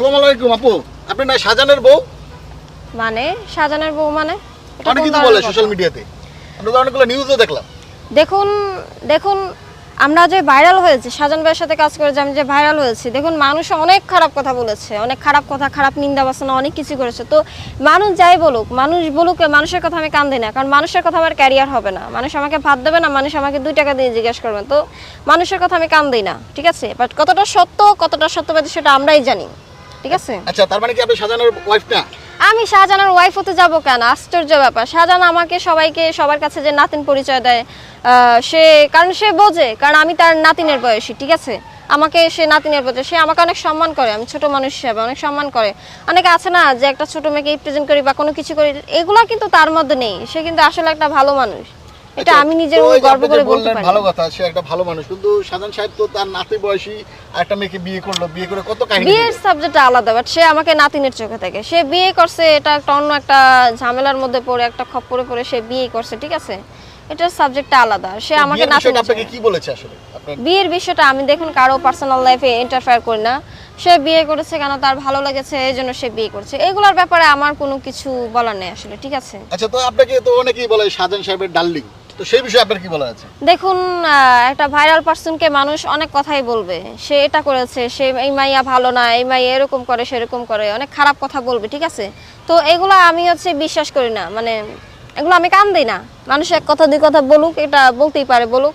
আসসালামু আলাইকুম আপু। আপনি না বউ? মানে সাজানের বউ মানে? অনেক কোন বলে সোশ্যাল মিডিয়াতে আমরা তো? অনেকগুলো নিউজও দেখলাম। দেখুন দেখুন আমরা যে ভাইরাল হয়েছি সাজান ভাইয়ের সাথে কাজ আমি যে ভাইরাল হয়েছি দেখুন মানুষ অনেক খারাপ কথা বলেছে অনেক খারাপ কথা খারাপ নিন্দা বাসনা অনেক কিছু করেছে। তো মানুষ যাই বলুক মানুষ বলুক মানুষের কথা আমি কান দিই না কারণ মানুষের কথা আমার ক্যারিয়ার হবে না। মানুষ আমাকে ভাত দেবে না মানুষ আমাকে দুই টাকা দিয়ে জিজ্ঞেস করবে। তো মানুষের কথা আমি কান দিই না ঠিক আছে? বাট কতটা সত্য কতটা সত্যবাদী সেটা আমরাই জানি। ঠিক আছে? আচ্ছা তার মানে কি আপনি শাহজাহানের ওয়াইফ না? আমি শাহজাহানের ওয়াইফ হতে যাব কেন? আশ্চর্য ব্যাপার। শাহজাহান আমাকে সবাইকে সবার কাছে যে নাতিন পরিচয় দেয় সে কারণ সে বোঝে কারণ আমি তার নাতিনের বয়সী ঠিক আছে? আমাকে সে নাতিনের বোঝে। সে আমাকে অনেক সম্মান করে আমি ছোট মানুষ হিসাবে অনেক সম্মান করে। অনেকে আছে না যে একটা ছোট মেয়েকে প্রেজেন্ট করি বা কোনো কিছু করি এগুলা কিন্তু তার মধ্যে নেই। সে কিন্তু আসলে একটা ভালো মানুষ। এটা আমি নিজের গর্ব করে বলতে বললেন পারি। ভালো কথা সে একটা ভালো মানুষ। কিন্তু সাহেব তো তার নাতি বয়সী একটা মেয়েকে বিয়ে করল। বিয়ে করে কত কাহিনী বিয়ের। সাবজেক্ট আলাদা বাট সে আমাকে নাতিনের চোখে থেকে সে বিয়ে করছে এটা একটা অন্য একটা ঝামেলার মধ্যে পড়ে একটা খপ্পরে পড়ে সে বিয়ে করছে ঠিক আছে? এটার সাবজেক্টটা আলাদা। সে আমাকে আপনাকে কি বলেছে আসলে? বিয়ের বিষয়টা আমি দেখুন কারও পার্সোনাল লাইফে ইন্টারফেয়ার করি না। সে বিয়ে করেছে কেন তার ভালো লেগেছে এই জন্য সে বিয়ে করছে। এগুলোর ব্যাপারে আমার কোনো কিছু বলার নেই আসলে ঠিক আছে? আচ্ছা তো আপনাকে তো অনেকেই বলে শাহজাহান সাহেবের ডার্লিং। তো সেই বিষয়ে আপনার কি বলা আছে? দেখুন একটা ভাইরাল পার্সনকে মানুষ অনেক কথাই বলবে। সে এটা করেছে সে এই মাইয়া ভালো না এই মাইয়া এরকম করে সেরকম করে অনেক খারাপ কথা বলবে ঠিক আছে? তো এগুলো আমি হচ্ছে বিশ্বাস করি না মানে এগুলো আমি কান দিই না। মানুষ এক কথা দুই কথা বলুক এটা বলতেই পারে বলুক।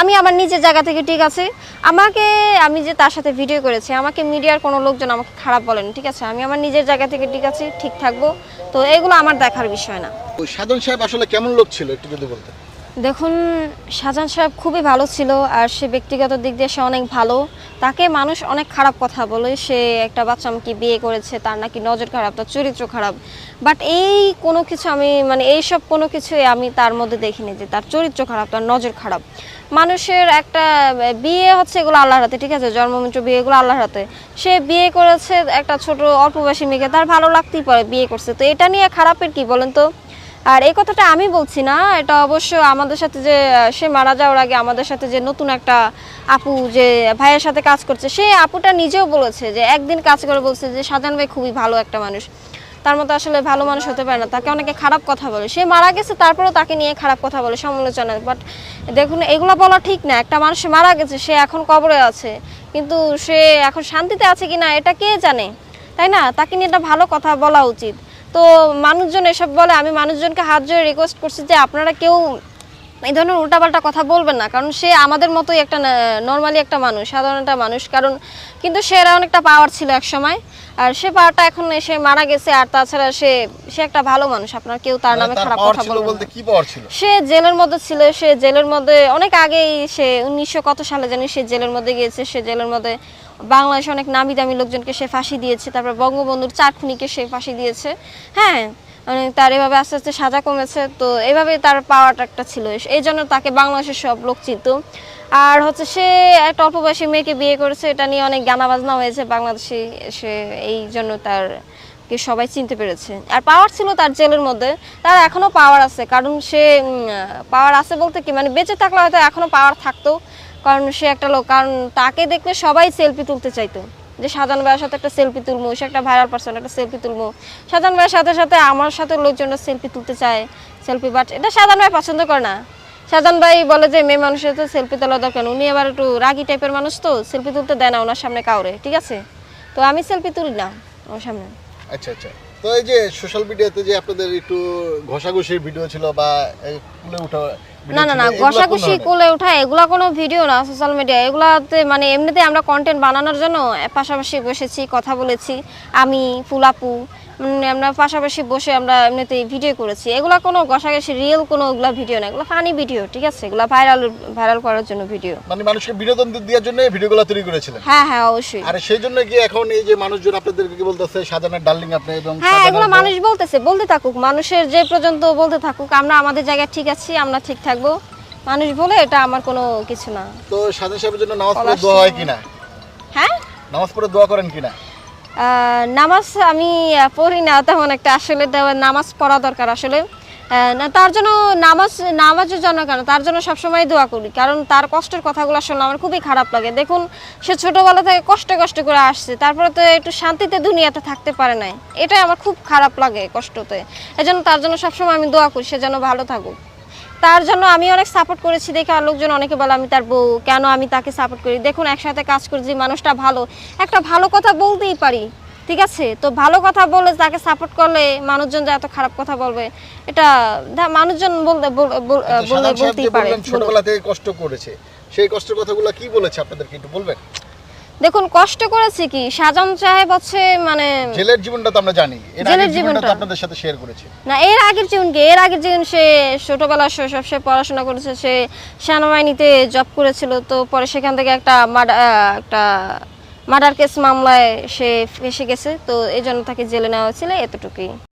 আমি আমার নিজের জায়গা থেকে ঠিক আছে। আমাকে আমি যে তার সাথে ভিডিও করেছি আমাকে মিডিয়ার কোনো লোকজন আমাকে খারাপ বলেন ঠিক আছে? আমি আমার নিজের জায়গা থেকে ঠিক আছে ঠিক থাকব। তো এগুলো আমার দেখার বিষয় না। শাহজাহান সাহেব আসলে কেমন লোক ছিল একটু যদি বলতেন? দেখুন শাহজাহান সাহেব খুবই ভালো ছিল আর সে ব্যক্তিগত দিক দিয়ে সে অনেক ভালো। তাকে মানুষ অনেক খারাপ কথা বলে, সে একটা বাচ্চা আমাকে বিয়ে করেছে, তার নাকি নজর খারাপ, তার চরিত্র খারাপ। বাট এই কোনো কিছু আমি মানে এইসব কোনো কিছুই আমি তার মধ্যে দেখিনি যে তার চরিত্র খারাপ, তার নজর খারাপ। মানুষের একটা বিয়ে হচ্ছে এগুলো আল্লাহর হাতে, ঠিক আছে? জন্মমিত্র বিয়ে এগুলো আল্লাহর হাতে। সে বিয়ে করেছে একটা ছোট অল্প বয়সী মেয়েকে, তার ভালো লাগতেই পারে বিয়ে করছে। তো এটা নিয়ে খারাপের কি বলেন তো? আর এই কথাটা আমি বলছি না, এটা অবশ্য আমাদের সাথে যে, সে মারা যাওয়ার আগে আমাদের সাথে যে নতুন একটা আপু যে ভাইয়ের সাথে কাজ করছে সেই আপুটা নিজেও বলেছে যে, একদিন কাজ করে বলছে যে, সাজান ভাই খুবই ভালো একটা মানুষ। তার মতো আসলে ভালো মানুষ হতে পারে না, তাকে অনেকে খারাপ কথা বলে। সে মারা গেছে, তারপরেও তাকে নিয়ে খারাপ কথা বলে, সমালোচনা। বাট দেখুন, এগুলো বলা ঠিক না। একটা মানুষ মারা গেছে, সে এখন কবরে আছে। কিন্তু সে এখন শান্তিতে আছে কিনা, এটা কে জানে? তাই না? তাকে নিয়ে একটা ভালো কথা বলা উচিত। তো মানুষজন এসব বলে আমি মানুষজনকে হাত জোড়ে রিকোয়েস্ট করছি যে আপনারা কেউ এই ধরনের উল্টাপাল্টা কথা বলবেন না কারণ সে আমাদের মতোই একটা নর্মালি একটা মানুষ সাধারণ একটা মানুষ। কারণ কিন্তু সে এর অনেকটা পাওয়ার ছিল এক সময় আর সে পাওয়ারটা এখন এসে মারা গেছে আর তাছাড়া সে সে একটা ভালো মানুষ আপনার কেউ তার নামে মানে খারাপ কথা বলতে কি পাওয়ার ছিল? সে জেলের মধ্যে ছিল সে জেলের মধ্যে অনেক আগেই সে উনিশশো কত সালে জানি সে জেলের মধ্যে গিয়েছে সে জেলের মধ্যে বাংলাদেশে অনেক নামি দামি লোকজনকে সে ফাঁসি দিয়েছে, তারপর বঙ্গবন্ধুর চার খুনিকে সে ফাঁসি দিয়েছে। হ্যাঁ মানে তার এভাবে আস্তে আস্তে সাজা কমেছে, তো এভাবে তার পাওয়াটা একটা ছিল। এই জন্য তাকে বাংলাদেশের সব লোক চিনত। আর হচ্ছে সে একটা অল্প বয়সী মেয়েকে বিয়ে করেছে, এটা নিয়ে অনেক গানাবাজনা হয়েছে বাংলাদেশে, সে এই জন্য তার কে সবাই চিনতে পেরেছে। আর পাওয়ার ছিল তার জেলের মধ্যে। তার এখনও পাওয়ার আছে। কারণ সে পাওয়ার আছে বলতে কি? মানে বেঁচে থাকলে হয়তো এখনও পাওয়ার থাকতো। কারণ সে একটা লোক। কারণ তাকে দেখলে সবাই সেলফি তুলতে চাইতো। যে সাজান ভাইয়ের সাথে একটা সেলফি তুলবো, সে একটা ভাইরাল পার্সন একটা সেলফি তুলবো। সাজান ভাইয়ের সাথে সাথে আমার সাথে লোকজন সেলফি তুলতে চায়। সেলফি বাট এটা সাজান ভাই পছন্দ করে না। সাজান ভাই বলে যে, মেয়ে মানুষের তো সেলফি তোলা দরকার উনি আবার একটু রাগি টাইপের মানুষ তো। সেলফি তুলতে দেয় না ওনার সামনে কাউরে। ঠিক আছে? তো আমি সেলফি তুলি না ওর সামনে। আচ্ছা আচ্ছা। তো এই যে সোশ্যাল মিডিয়াতে যে আপনাদের একটু ঘষাঘষির ভিডিও ছিল বা কুলে উঠা না না না ঘষাঘষি? কোলে ওঠা এগুলা কোনো ভিডিও না সোশ্যাল মিডিয়া এগুলাতে মানে এমনিতে আমরা কন্টেন্ট বানানোর জন্য পাশাপাশি বসেছি কথা বলেছি। আমি ফুলাপু আমরা পাশাপাশি বসে আমরা এমনিতে ভিডিও করেছি। এগুলা কোনো ঘষাঘষি রিয়েল কোনো ওগুলা ভিডিও না এগুলো ফানি ভিডিও ঠিক আছে? এগুলা ভাইরাল ভাইরাল করার জন্য ভিডিও মানে মানুষকে বিনোদন দেওয়ার জন্য ভিডিওগুলো তৈরি করেছিলেন? হ্যাঁ হ্যাঁ অবশ্যই। আর সেই জন্য কি এখন এই যে মানুষজন আপনাদেরকে কি বলতেছে সাজানের ডার্লিং আপনি এবং হ্যাঁ এগুলো মানুষ বলতেছে বলতে থাকুক। মানুষের যে পর্যন্ত বলতে থাকুক আমরা আমাদের জায়গায় ঠিক আছি আমরা ঠিক থাকব। মানুষ বলে এটা আমার কোনো কিছু না। তো সাজান সাহেবের জন্য নামাজ পড়ে দোয়া হয় কিনা? হ্যাঁ? নামাজ পড়ে দোয়া করেন কিনা? নামাজ আমি পড়ি না, তেমন একটা আসলে নামাজ পড়া দরকার আসলে। তার জন্য নামাজ, নামাজের জন্য কেন? তার জন্য সবসময় দোয়া করি, কারণ তার কষ্টের কথাগুলো শুনলে আমার খুবই খারাপ লাগে। দেখুন, সে ছোটবেলা থেকে কষ্ট কষ্ট করে আসছে, তারপরে তো একটু শান্তিতে দুনিয়াতে থাকতে পারে নাই। এটাই আমার খুব খারাপ লাগে কষ্টতে। এজন্য তার জন্য সবসময় আমি দোয়া করি, সে যেন ভালো থাকুক। তার জন্য আমি অনেক সাপোর্ট করেছি দেখে আর লোকজন অনেকে বলে আমি তার বউ কেন আমি তাকে সাপোর্ট করি? দেখুন একসাথে কাজ করি যে মানুষটা ভালো একটা ভালো কথা বলতেই পারি ঠিক আছে? তো ভালো কথা বলে তাকে সাপোর্ট করলে মানুষজন যে এত খারাপ কথা বলবে এটা মানুষজন বলতে বল- বল- আচ্ছা, বলতেই পারে। ছোটবেলা থেকে কষ্ট করেছে সেই কষ্টের কথাগুলো কি বলেছে আপনাদেরকে একটু বলবেন? দেখুন কষ্ট করেছে কি? শাহজাহান সাহেব হচ্ছে মানে জেলের জীবনটা তো আমরা জানি। এর জেলের আগের জীবনটা। আপনাদের সাথে শেয়ার করেছে। না এর আগের জীবনকে এর আগের জীবন সে ছোটবেলা শৈশব সে পড়াশোনা করেছে সে সেনাবাহিনীতে জব করেছিল তো পরে সেখান থেকে একটা একটা মার্ডার কেস মামলায় সে ফেসে গেছে তো এই জন্য তাকে জেলে নেওয়া হয়েছিল এতটুকুই।